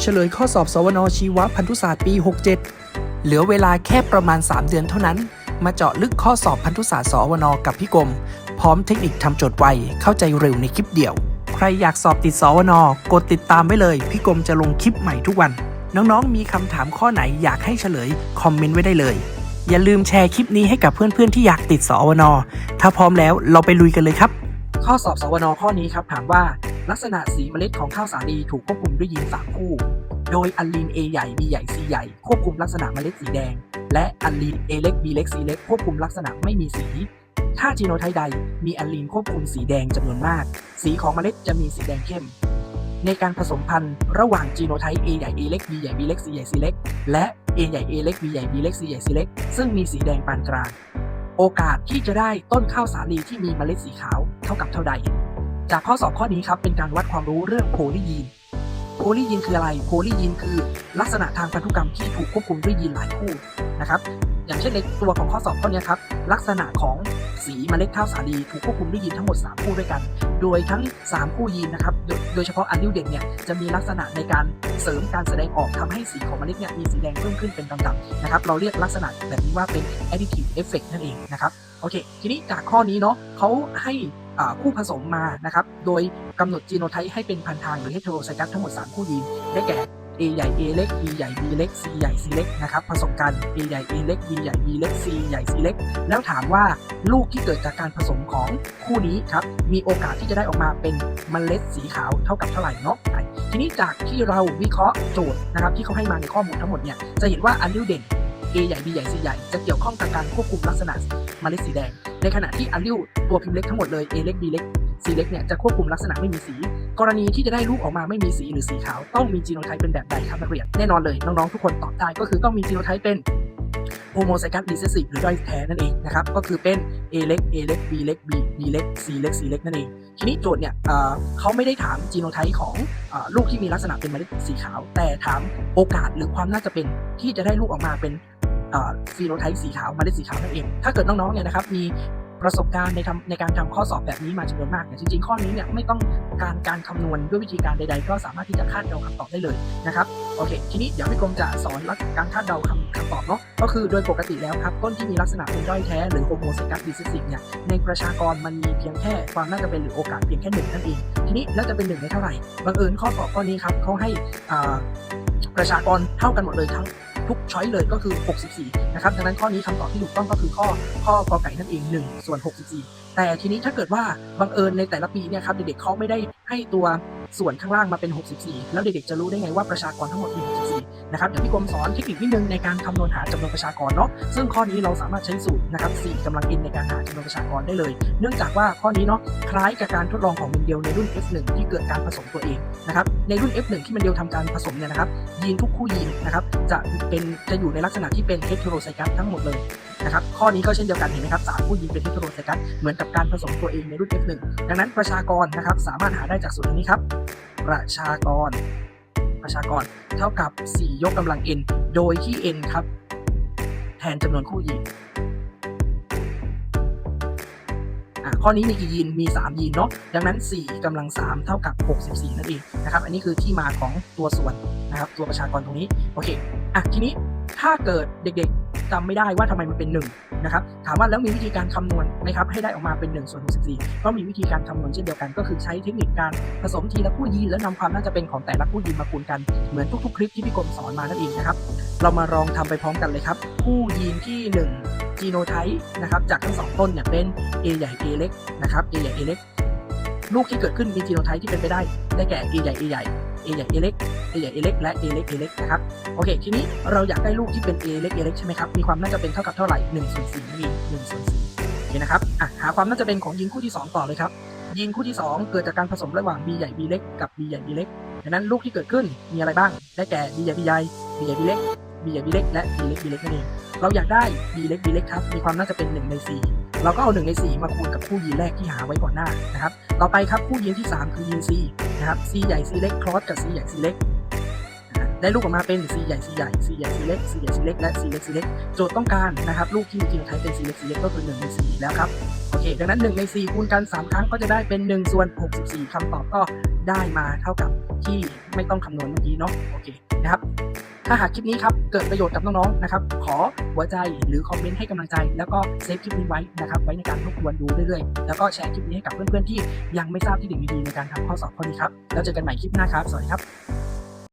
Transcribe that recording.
เฉลยข้อสอบสวนชีวพันธุศาสตร์ปี 67 เหลือเวลาแค่ประมาณ 3 เดือนเท่านั้น มาเจาะลึกข้อสอบพันธุศาสตร์สวนกับพี่กรมพร้อมเทคนิคทำโจทย์ไว เข้าใจเร็วในคลิปเดียว ใครอยากสอบติดสวนกดติดตามไว้เลย พี่กรมจะลงคลิปใหม่ทุกวัน น้องๆ มีคำถามข้อไหนอยากให้เฉลย คอมเมนต์ไว้ได้เลย อย่าลืมแชร์คลิปนี้ให้กับเพื่อนๆที่อยากติดสวนถ้าพร้อมแล้วเราไปลุยกันเลยครับ ข้อสอบสวนข้อนี้ครับถามว่า ลักษณะสีเมล็ดของข้าวสาลีถูกควบคุมด้วยยีนสามคู่ โดยอัลลีน A ใหญ่ B ใหญ่ C ใหญ่ควบคุมลักษณะเมล็ดสีแดง และอัลลีน A เล็ก B เล็ก C เล็กควบคุมลักษณะไม่มีสี ถ้าจีโนไทป์ใดมีอัลลีนควบคุมสีแดงจำนวนมาก สีของเมล็ดจะมีสีแดงเข้ม ในการผสมพันธุ์ระหว่างจีโนไทป์ A ใหญ่ A เล็ก B ใหญ่ B เล็ก C ใหญ่ C เล็กและ A ใหญ่ A เล็ก B ใหญ่ B เล็ก C ใหญ่ C เล็กซึ่งมีสีแดงปานกลาง โอกาสที่จะได้ต้นข้าวสาลีที่มีเมล็ดสีขาวเท่ากับเท่าใด จากข้อสอบข้อนี้ครับเป็นการวัดความรู้เรื่องโพลียีน โพลียีนคืออะไร โพลียีนคือลักษณะทางพันธุกรรมที่ถูกควบคุมด้วยยีนหลายคู่นะครับ อย่างเช่นในตัวของข้อสอบข้อนี้ครับลักษณะของสีเมล็ดข้าวสาลีถูกควบคุมด้วยยีนทั้งหมด 3 คู่ด้วยกัน โดยทั้ง 3 คู่ยีนนะครับ โดยโดยเฉพาะอันดิวเด่นเนี่ยจะมีลักษณะในการเสริมการแสดงออกทำให้สีของเมล็ดเนี่ยมีสีแดงเพิ่มขึ้นเป็นลำดับนะครับ เราเรียกลักษณะแบบนี้ว่าเป็น additive effect นั่นเองนะครับ โอเค ทีนี้จากข้อนี้เนาะเขาให้ คู่ผสมมานะครับ โดยกำหนดจีโนไทป์ให้เป็นพันทางหรือ heterozygote ทั้งหมด 3 คู่ยีน ได้แก่ A ใหญ่ A เล็ก B ใหญ่ B เล็ก C ใหญ่ C เล็กนะครับ ผสมกัน A ใหญ่ A เล็ก B ใหญ่ B เล็ก C ใหญ่ C เล็ก แล้วถามว่าลูกที่เกิดจากการผสมของคู่นี้ครับ มีโอกาสที่จะได้ออกมาเป็นเมล็ดสีขาวเท่ากับเท่าไหร่เนาะทีนี้จากที่เราวิเคราะห์โจทย์นะครับที่เขาให้มาในข้อมูลทั้งหมดเนี่ยจะเห็นว่าอันดิวเด่น A ใหญ่ B ใหญ่ C ใหญ่ จะเกี่ยวข้องกับการควบคุมลักษณะเมล็ดสีแดง ในขณะที่อัลลิวตัวพิมพ์เล็กทั้งหมดเลย A เล็ก B เล็ก C เล็กเนี่ยจะควบคุมลักษณะไม่มีสี กรณีที่จะได้ลูกออกมาไม่มีสีหรือสีขาว ต้องมีจีโนไทป์เป็นแบบใดครับนักเรียน แน่นอนเลยน้องๆทุกคนตอบได้ก็คือต้องมีจีโนไทป์เป็นโฮโมไซกัสรีเซสซีฟหรือด้อยแท้นั่นเองนะครับ ก็คือเป็น A เล็ก A เล็ก B เล็ก B B เล็ก C เล็ก C เล็กนั่นเอง ทีนี้โจทย์เนี่ยเขาไม่ได้ถามจีโนไทป์ของลูกที่มีลักษณะเป็นเมล็ดสีขาว แต่ถามโอกาสหรือความน่าจะเป็นที่จะได้ลูกออกมาเป็น ฟีโนไทป์สีขาวมล็ดสีขาวนั่นเอง ถ้าเกิดน้องๆเนี่ยนะครับมีประสบการณ์ในทำในการทำข้อสอบแบบนี้มาจำนวนมากเนี่ยจริงๆ ข้อนี้เนี่ยไม่ต้องการการคำนวณด้วยวิธีการใดๆ ก็สามารถที่จะคาดเดาคำตอบได้เลยนะครับโอเค ทีนี้เดี๋ยวพี่กรมจะสอนลักการคาดเดาคำคำตอบเนาะก็คือโดยปกติแล้วครับต้นที่มีลักษณะเป็นด้อยแท้หรือโฮโมไซกัสดิซิสิกเนี่ยในประชากรมันมีเพียงแค่ความน่าจะเป็นหรือโอกาสเพียงแค่หนึ่งนั่นเองทีนี้แล้วจะเป็นหนึ่งในเท่าไหร่บังเอิญข้อสอบข้อนี้ครับเขาให้ประชากรเท่ากันหมดเลยทั้ง ทุกช้อยเลยก็คือ 64 นะครับ ดังนั้นข้อนี้คำตอบที่ถูกต้องก็คือข้อข้อกอไก่นั่นเอง 1 ส่วน 64 แต่ทีนี้ถ้าเกิดว่าบังเอิญในแต่ละปีเนี่ยครับเด็กๆเขาไม่ได้ให้ตัวส่วนข้างล่างมาเป็น 64 แล้วเด็กๆจะรู้ได้ไงว่าประชากรทั้งหมดมี64 นะครับเดี๋ยวพี่กรมสอนเทคนิคนิดนึงในการคำนวณหาจำนวนประชากรเนาะซึ่งข้อนี้เราสามารถใช้สูตรนะครับ4กำลัง n ในการหาจำนวนประชากรได้เลย เนื่องจากว่าข้อนี้เนาะคล้ายกับการทดลองของเมนเดลในรุ่น F1 ที่เกิดการผสมตัวเองนะครับในรุ่น F1 ที่เมนเดลทำการผสมเนี่ยนะครับยีนทุกคู่ยีนนะครับจะเป็นจะอยู่ในลักษณะที่เป็นเฮตโรไซกัสทั้งหมดเลยนะครับข้อนี้ก็เช่นเดียวกันเห็นไหมครับสามคู่ยีนเป็นเฮตโรไซกัสเหมือนกับการผสมตัวเองในรุ่น F1 ดังนั้นประชากรนะครับสามารถหาได้จากสูตรนี้ครับ ประชากร ประชากร เท่ากับ 4 ยกกำลัง n โดยที่ n ครับ แทนจำนวนคู่ยีนข้อนี้มีกี่ยีน มี 3 ยีนเนาะ ดังนั้น 4กำลัง 3 เท่ากับ 64 นั่นเองนะครับ อันนี้คือที่มาของตัวส่วนนะครับ ตัวประชากรตรงนี้ โอเค อะ ทีนี้ถ้าเกิดเด็กๆ จำไม่ได้ว่าทำไมมันเป็น1นะครับถามว่าแล้วมีวิธีการคำนวณไหมครับให้ได้ออกมาเป็น1ส่วน64ก็มีวิธีการคำนวณเช่นเดียวกัน ก็คือใช้เทคนิคการผสมทีละคู่ยีนแล้วนำความน่าจะเป็นของแต่ละคู่ยีนมาคูณกันเหมือนทุกๆ คลิปที่พี่กรมสอนมานั่นเองนะครับเรามาลองทำไปพร้อมกันเลยครับคู่ยีนที่ 1 จีโนไทป์นะครับจากทั้งสองต้นเนี่ยเป็น A ใหญ่ A เล็กนะครับ A ใหญ่ A เล็กลูกที่เกิดขึ้นมีจีโนไทป์ที่เป็นไปได้ได้แก่ A ใหญ่ A ใหญ่ A ใหญ่ A เล็ก A ใหญ่ A เล็กและ A เล็ก A เล็กนะครับโอเค ทีนี้เราอยากได้ลูกที่เป็น A เล็ก A เล็กใช่ไหมครับมีความน่าจะเป็นเท่ากับเท่าไหร่1ส่วน4นั่นเอง1ส่วน4โอเคนะครับอะหาความน่าจะเป็นของยีนคู่ที่ 2 ต่อเลยครับยีนคู่ที่ 2 เกิดจากการผสมระหว่าง B ใหญ่ B เล็กกับ B ใหญ่ B เล็กดังนั้นลูกที่เกิดขึ้นมีอะไรบ้าง ได้แก่ B ใหญ่ B ใหญ่ B ใหญ่ B เล็ก B ใหญ่ B เล็ก และ B เล็ก B เล็กนั่นเอง เราอยากได้ B เล็ก B เล็กครับ มีความน่าจะเป็น 1 ใน 4 เราก็เอา 1 ใน 4 มาคูณกับคู่ยีนแรกที่หาไว้ก่อนหน้านะครับ ต่อไปครับคู่ยีนที่ 3 คือยีน C นะครับ C ใหญ่ C เล็กครอสกับ C ใหญ่ C เล็ก ได้ลูกออกมาเป็น C ใหญ่ C ใหญ่ C ใหญ่ C เล็ก C ใหญ่ C เล็กและ C เล็ก C เล็กโจทย์ต้องการนะครับลูกที่มีจีโนไทป์เป็น C เล็ก C เล็กก็คือ1ใน4แล้วครับโอเคดังนั้น 1 ใน 4 คูณกัน 3 ครั้งก็จะได้เป็น 1 ส่วน 64คำตอบก็ได้มาเท่ากับที่ไม่ต้องคำนวณเมื่อกี้เนาะโอเคนะครับถ้าหากคลิปนี้ครับเกิดประโยชน์กับน้องๆนะครับขอหัวใจหรือคอมเมนต์ให้กำลังใจ แล้วก็เซฟคลิปนี้ไว้นะครับไว้ในการทบทวนดูเรื่อยๆ แล้วก็แชร์คลิปนี้ให้กับเพื่อนๆที่ยังไม่ทราบที่ดิ่งดีในการทำข้อสอบข้อนี้ครับแล้วเจอกันใหม่คลิปหน้าครับ สวัสดีครับ